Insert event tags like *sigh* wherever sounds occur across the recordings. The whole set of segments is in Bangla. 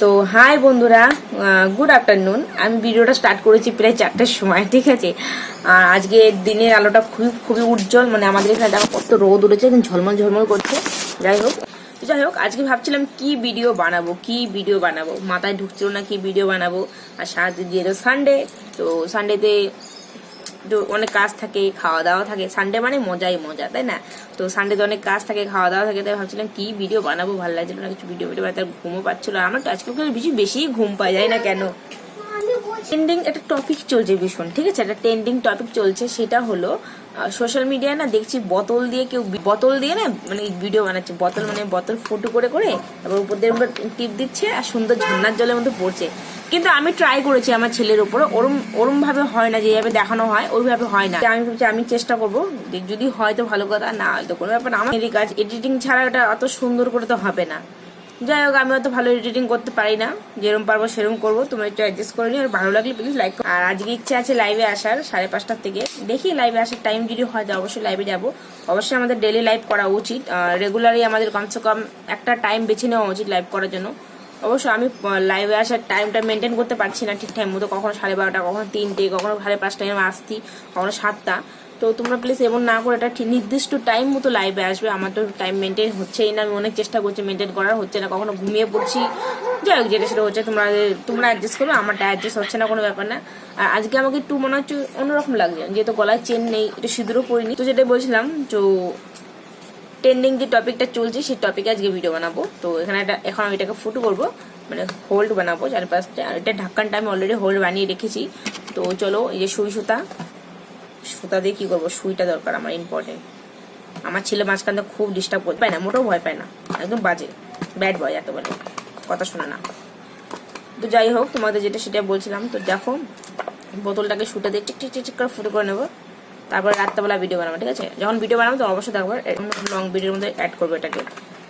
তো হাই বন্ধুরা গুড আফটারনুন আমি ভিডিওটা স্টার্ট করেছি প্রায় চারটের সময়, ঠিক আছে? আর আজকে দিনের আলোটা খুবই খুবই উজ্জ্বল মানে আমাদের এখানে দেখো কত রোদ উঠেছে ঝলমল ঝলমল করছে। যাই হোক যাই হোক, আজকে ভাবছিলাম কি ভিডিও বানাবো, কি ভিডিও বানাবো? মাথায় ঢুকছিল না কি ভিডিও বানাবো? আর সারাদিন দিয়ে তো সানডে তো সানডেতে অনেক কাজ থাকে খাওয়া দাওয়া থাকে। সানডে মানে মজাই মজা, তাই না? তো সানডে তো অনেক কাজ থাকে খাওয়া দাওয়া থাকে, তাই ভাবছিলাম কি ভিডিও বানাবো? ভালো লাগছিল না, কিছু ভিডিও ভিডিও বানাতে ঘুমও পাচ্ছিল আমার তো আজকে বেশি বেশি ঘুম পাওয়া যায় না কেন। ট্রেন্ডিং একটা টপিক চলছে ভীষণ, ঠিক আছে? একটা ট্রেন্ডিং টপিক চলছে, সেটা হলো সোশ্যাল মিডিয়ায় না দেখছি বোতল দিয়ে কেউ বোতল দিয়ে না মানে ভিডিও বানাচ্ছে, বোতল মানে বোতল ফটো করে করে, তারপর উপর দিয়ে টিপ দিচ্ছে আর সুন্দর ঝর্নার জলের মধ্যে পড়ছে। কিন্তু আমি ট্রাই করেছি আমার ছেলের উপরে ওরম ওরম ভাবে হয় না, যেভাবে দেখানো হয়, ওইভাবে হয় না। আমি ভাবছি, আমি চেষ্টা করব, যদি হয় তো ভালো কথা, না হয়তো কোনো ব্যাপার আমার কাজ এডিটিং ছাড়া এটা অত সুন্দর করে তো হবে না। যাই হোক, আমি অত ভালো এডিটিং করতে পারি না। যেরকম পারব সেরকম করব। তোমরা একটু অ্যাডজাস্ট করে নিও। আর ভালো লাগলে প্লিজ লাইক আর আজকে ইচ্ছে আছে লাইভে আসার, সাড়ে পাঁচটার থেকে। দেখি লাইভে আসার টাইম যদি হয় তো অবশ্যই লাইভে যাব। অবশ্যই আমাদের ডেলি লাইভ করা উচিত। রেগুলারই আমাদের কমসে কম একটা টাইম বেছে নেওয়া উচিত লাইভ করার জন্য। অবশ্য আমি লাইভে আসার টাইমটা মেনটেন করতে পারছি না ঠিক টাইম মতো। কখনো সাড়ে বারোটা, কখনো তিনটে, কখনো সাড়ে পাঁচটা আসছি, কখনো সাতটা। তো তোমরা প্লিজ এমন না করে ঠিক নির্দিষ্ট টাইম মতো লাইভে আসবে। আমার তো টাইম মেনটেন হচ্ছেই না, আমি অনেক চেষ্টা করছি মেনটেন করার হচ্ছে না, কখনো ঘুমিয়ে পড়ছি। যাই হোক, যেটা সেটা হচ্ছে, তোমরা তোমরা অ্যাডজাস্ট করবে আমারটা অ্যাডজাস্ট হচ্ছে না, কোনো ব্যাপার না। আর আজকে আমাকে একটু মনে হচ্ছে অন্যরকম লাগছে, যেহেতু গলায় চেন নেই, একটু সিঁদুরও পড়িনি তো যেটা বলছিলাম, তো ট্রেন্ডিং যে টপিকটা চলছে, সেই টপিকে আজকে ভিডিও বানাবো। তো এখানে একটা, এখন আমি এটাকে ফুটো করব মানে হোল্ড বানাবো চারপাশটা। আর এটা ঢাক্কানটা আমি অলরেডি হোল্ড বানিয়ে রেখেছি। তো চলো, এই যে সুই সুতা সুতা দিয়ে কি করব? সুইটা দরকার আমার ইম্পর্টেন্ট আমার ছেলে মাঝখানটা খুব ডিস্টার্ব করতে পায় না, মোটেও ভয় পায় না। একদম বাজে ব্যাড বয় এত বলে। কথা শোনে না। তো যাই হোক, তোমাদের যেটা সেটা বলছিলাম। তো দেখো, বোতলটাকে শুটে দিয়ে টিক টিক টিক করে ফুটো করে নেব। তারপর রাত্রেবেলা ভিডিও বানাবো, ঠিক আছে? যখন ভিডিও বানাবো, তখন অবশ্যই দেখব লং ভিডিওর মধ্যে অ্যাড করব এটাকে।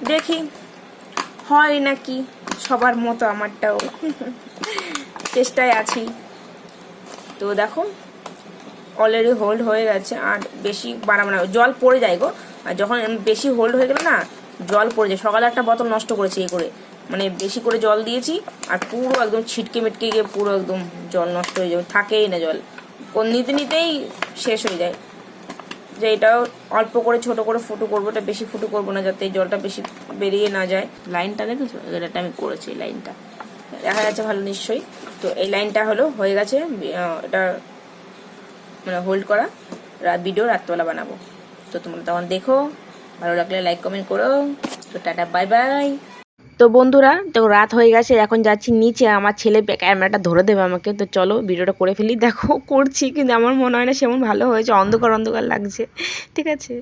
দেখি, হয় নাকি? সবার মতো আমারটাও। *laughs* চেষ্টায় আছি। তো দেখো অলরেডি হোল্ড হয়ে গেছে আর বেশি বাড়াবো না। জল পড়ে যায় গো। আর যখন বেশি হোল্ড হয়ে গেল না জল পড়ে যায়। সকালে একটা বোতল নষ্ট করেছি এই করে। মানে বেশি করে জল দিয়েছি আর পুরো একদম ছিটকে মিটকে গিয়ে পুরো একদম জল নষ্ট হয়ে যাবে। থাকেই না জল। কোন নিতে নিতেই শেষ হয়ে যায়। যে এটাও অল্প করে ছোট করে ফুটো করব এটা বেশি ফুটো করব না যাতে জলটা বেশি বেরিয়ে না যায়। লাইনটা দেখেছ? এটা আমি করেছি লাইনটা। দেখা যাচ্ছে ভালো নিশ্চয়ই। তো এই লাইনটা হলো হয়ে গেছে এটা মানে হোল্ড করা। রাত ভিডিও রাত্রবেলা বানাবো। তো তোমরা তখন দেখো, ভালো লাগলে লাইক কমেন্ট করো। তো টাটা বাই বাই তো বন্ধুরা, তো রাত হয়ে গেছে, এখন যাচ্ছি নিচে। আমার ছেলে ক্যামেরাটা ধরে দেবে আমাকে। তো চলো ভিডিওটা করে ফেলি। দেখো, করছি, কিন্তু আমার মনে হয় না সেমন ভালো হয়েছে। অন্ধকার অন্ধকার লাগছে। ঠিক আছে।